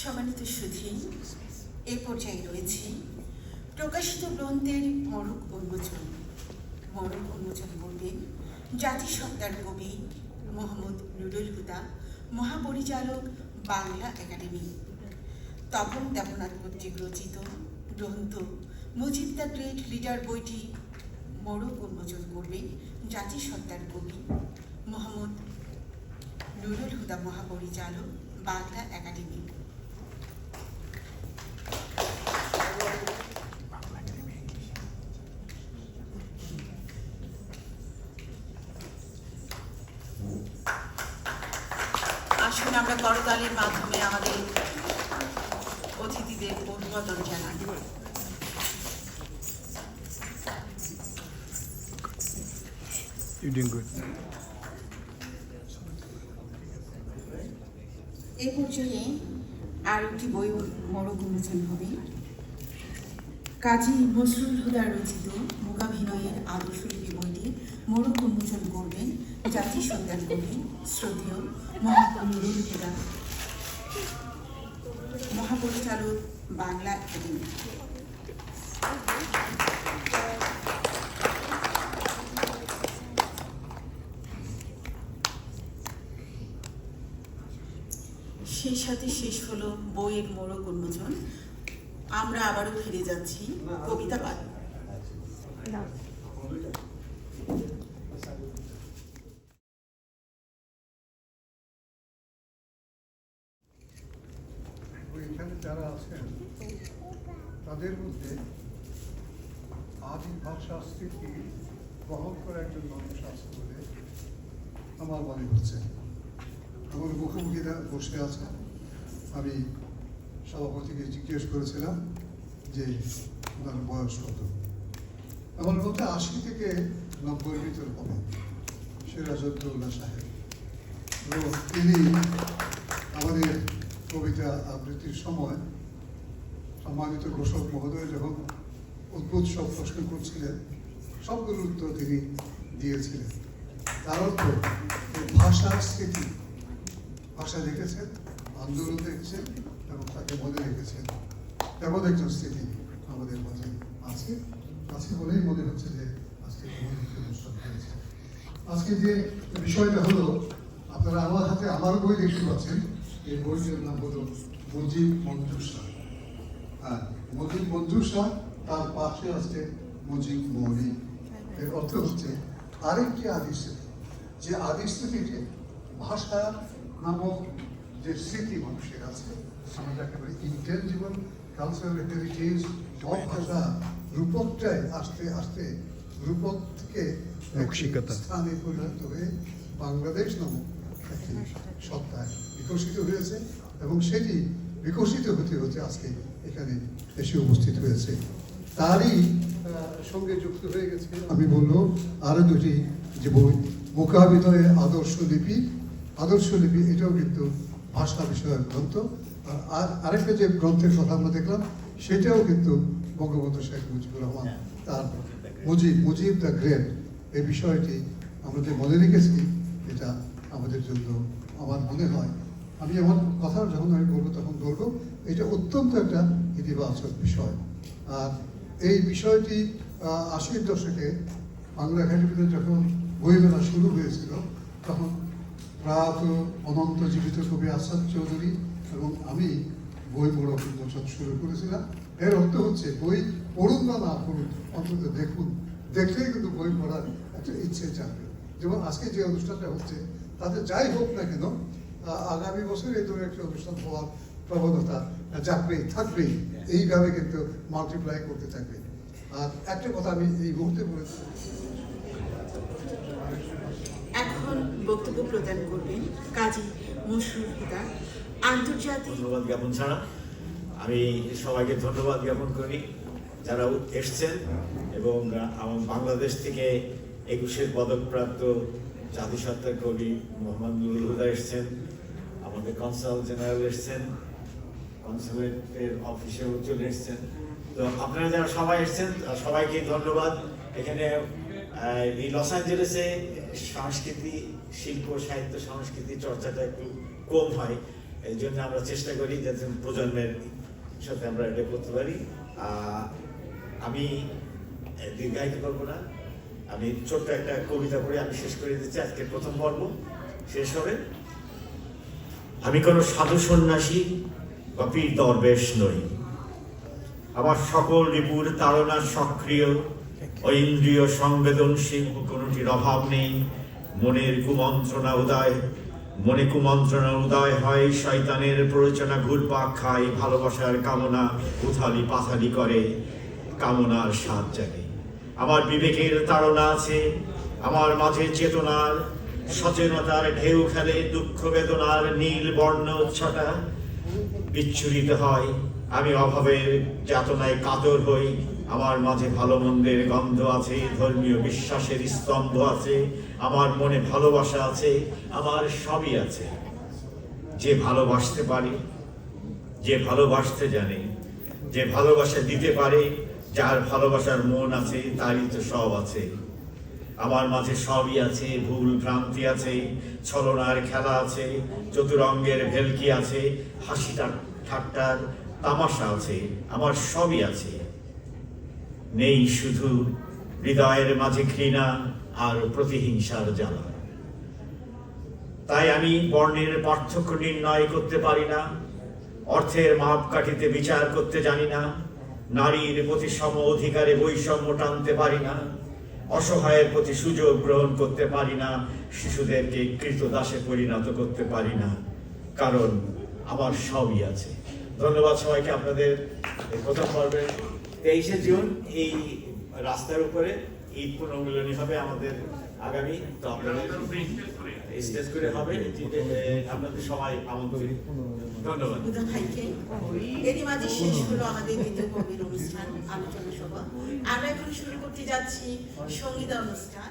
সম্মানিত সুধী এ পর্যায়ে রয়েছে প্রকাশিত গ্রন্থের মরক উন্মোচন। মরক উন্মোচন করবেন জাতিসত্তার কবি মোহাম্মদ নুরুল হুদা, মহাপরিচালক বাংলা একাডেমি। তপন দেবনাথ কর্তৃক রচিত গ্রন্থ মুজিব দ্য গ্রেট লিডার বইটি মরক উন্মোচন করবেন জাতিসত্তার কবি মোহাম্মদ নুরুল হুদা, মহাপরিচালক বাংলা একাডেমি। আমরা করতালের মাধ্যমে আমাদের অতিথিদের অভিবাদন জানাই You're doing good. এই পর্যায়ে আর একটি বই মরক উন্মোচন হবে কাজী নজরুল হুদা রচিত মূকাভিনয়ের আদর্শলিপি উন্মোচন করবেন জাতি সন্তান কবি শ্রদ্ধেয় মহাকবি মহাপরিচালক বাংলা একাডেমি। সেই সাথে শেষ হলো বইয়ের মোড়ক উন্মোচন। আমরা আবারও ফিরে যাচ্ছি কবিতা পাঠ এখানে যারা আছেন তাদের মধ্যে আদি ভাষা বহন করে একজন মানুষ আছে বলে আমার মনে হচ্ছে। আমার মুখোমুখিরা বসে আছে। আমি সভাপতিকে জিজ্ঞেস করেছিলাম যে ওনার বয়স কত। আমার মধ্যে আশি থেকে নব্বই ভিতর হবে। সিরাজউদ্দৌলা সাহেব। এবং তিনি আমাদের কবিতা আবৃত্তির সময় সম্মানিত ঘোষক মহোদয়, যখন অদ্ভুত সব প্রশ্ন করছিলেন, সবগুলোর উত্তর তিনি দিয়েছিলেন। তার অর্থ ভাষার স্মৃতি, ভাষা দেখেছেন, আন্দোলন দেখছেন এবং তাকে মনে রেখেছেন। তেমন একজন স্মৃতি আমাদের মাঝে আছে। আছে বলেই মনে হচ্ছে যে আজকে অনুষ্ঠান হয়েছে। আজকে যে বিষয়টা হলো, আপনারা আমার হাতে আমার বই দেখতে পাচ্ছেন, এই বইটির নাম হলো মুজিব মঞ্জুসা হ্যাঁ মুজিব মঞ্জুসা তার পাশে আছে মুজিব মৌলিক এর অর্থ হচ্ছে আরেকটি আদি যে আদি স্মৃতিতে ভাষা নামক যে স্মৃতি মানুষের আছে আমরা যাকে বলি ইন্টেনজিবল কালচারাল হেরিটেজ সব ভাষা রূপকটায় আস্তে আস্তে রূপক থেকে স্থানে পরিণত হয়ে বাংলাদেশ নামক একটি সত্তায় বিকশিত হয়েছে এবং সেটি বিকশিত হতে হতে আজকে এখানে এসে উপস্থিত হয়েছে। তারই সঙ্গে যুক্ত হয়ে গেছে আমি বলব আরও দুটি যে বই মোকাবিনয়ে আদর্শ লিপি। আদর্শ লিপি এটাও কিন্তু ভাষা বিষয়ক গ্রন্থ। আর- আর আরেকটা যে গ্রন্থের কথা আমরা দেখলাম সেটাও কিন্তু বঙ্গবন্ধু শেখ মুজিবুর রহমান তার মুজিব মুজিব দ্য গ্রেট। এই বিষয়টি আমরা যে মনে রেখেছি এটা আমাদের জন্য আমার মনে হয় আমি আমার কথা যখন আমি বলব তখন বলব, এটা অত্যন্ত একটা ইতিবাচক বিষয়। আর এই বিষয়টি আশির দশকে বাংলা একাডেমিতে যখন বইমেলা শুরু হয়েছিল, তখন প্রাত অনন্ত জীবিত কবি আসাদ চৌধুরী এবং আমি বই পড়া উন্মোচন শুরু করেছিলাম। এর অর্থ হচ্ছে, বই পড়ুন বা না পড়ুন, অন্তত দেখুন। দেখলেই কিন্তু বই পড়ার একটা ইচ্ছে জাগবে। যেমন আজকে যে অনুষ্ঠানটা হচ্ছে, তাতে যাই হোক না কেন আগামী বছর এই ধরনের একটা অনুষ্ঠান হওয়ার প্রবণতা জাগবেই থাকবেই এইভাবে কিন্তু মাল্টিপ্লাই করতে থাকবে। আর একটা কথা আমি এই মুহূর্তে বলেছি এখন বক্তব্য প্রদান করবেন কাজী হুদা। আন্তর্জাতিক ধন্যবাদ জ্ঞাপন ছাড়া। আমি সবাইকে ধন্যবাদ জ্ঞাপন করি যারা এসছেন এবং আমার বাংলাদেশ থেকে একুশের পদকপ্রাপ্ত জাতিসত্তার কবি মোহাম্মদ নুরুল হুদা এসছেন, আমাদের কনসাল জেনারেল এসছেন কনসুলেটের অফিসেও চলে এসছেন। তো আপনারা যারা সবাই এসছেন সবাইকে ধন্যবাদ। এখানে এই লস অ্যাঞ্জেলেসে সংস্কৃতি, শিল্প, সাহিত্য, সংস্কৃতি চর্চাটা একটু কম হয়। এই জন্য আমরা চেষ্টা করি যাতে প্রজন্মের সাথে আমরা এটা করতে পারি। আমি দীর্ঘায়িত করব না। আমি ছোট্ট একটা কবিতা পড়ে আমি শেষ করে দিচ্ছি আজকে প্রথম পর্ব। শেষ হবে। আমি কোনো সাধু সন্ন্যাসী বা পীর দরবেশ নই। আমার সকল রিপুর তাড়না সক্রিয় ঐন্দ্রিয় সংবেদনশীল, কোনোটির অভাব নেই। মনের কুমন্ত্রণা উদয়, মনে কুমন্ত্রণা উদয় হয় শয়তানের প্ররোচনা ঘুরপাক খায়, ভালোবাসার কামনা উথালি পাথালি করে, কামনার স্বাদ জাগে। আমার বিবেকের তাড়না আছে, আমার মাঝে চেতনার সচেতনতার ঢেউ খেলে দুঃখ বেদনার নীল বর্ণ ছটা বিচ্ছুরিত হয়। আমি অভাবের যাতনায় কাতর হই, আমার মাঝে ভালো মন্দের গন্ধ আছে, ধর্মীয় বিশ্বাসের স্তম্ভ আছে, আমার মনে ভালোবাসা আছে, আমার সবই আছে। যে ভালোবাসতে পারে, যে ভালোবাসতে জানে, যে ভালোবাসা দিতে পারে যার ভালোবাসার মন আছে, তারই তো সব আছে। আমার মাঝে সবই আছে, ভুল ভ্রান্তি আছে, ছলনার খেলা আছে, চতুরঙ্গের ভেলকি আছে হাসি টা- ঠাট্টার তামাশা আছে, আমার সবই আছে। নেই শুধু হৃদয়ের মাঝে ঘৃণা আর প্রতিহিংসার জ্বালা। তাই আমি বর্ণের পার্থক্য নির্ণয় করতে পারি না, অর্থের মাপ কাঠিতে বিচার করতে জানি না নারীর প্রতি সম অধিকারে বৈষম্য টানতে পারি না, অসহায়ের প্রতি সুযোগ গ্রহণ করতে পারি না, শিশুদেরকে কৃতদাসে পরিণত করতে পারি না, কারণ আমার সবই আছে। ধন্যবাদ সবাইকে আপনাদের প্রথম পর্বে। তেইশে জুন এই রাস্তার উপরে ঈদ পুনর্মিলনী হবে আমাদের আগামী তো আপনাদের স্টেজ করে হবে আপনাদের সবাই ধন্যবাদ। এরই মাঝে শেষ হলো আমাদের দ্বিতীয় কবির অনুষ্ঠান আলোচনা সভা। আমরা এখন শুরু করতে যাচ্ছি সঙ্গীতা অনুষ্ঠান।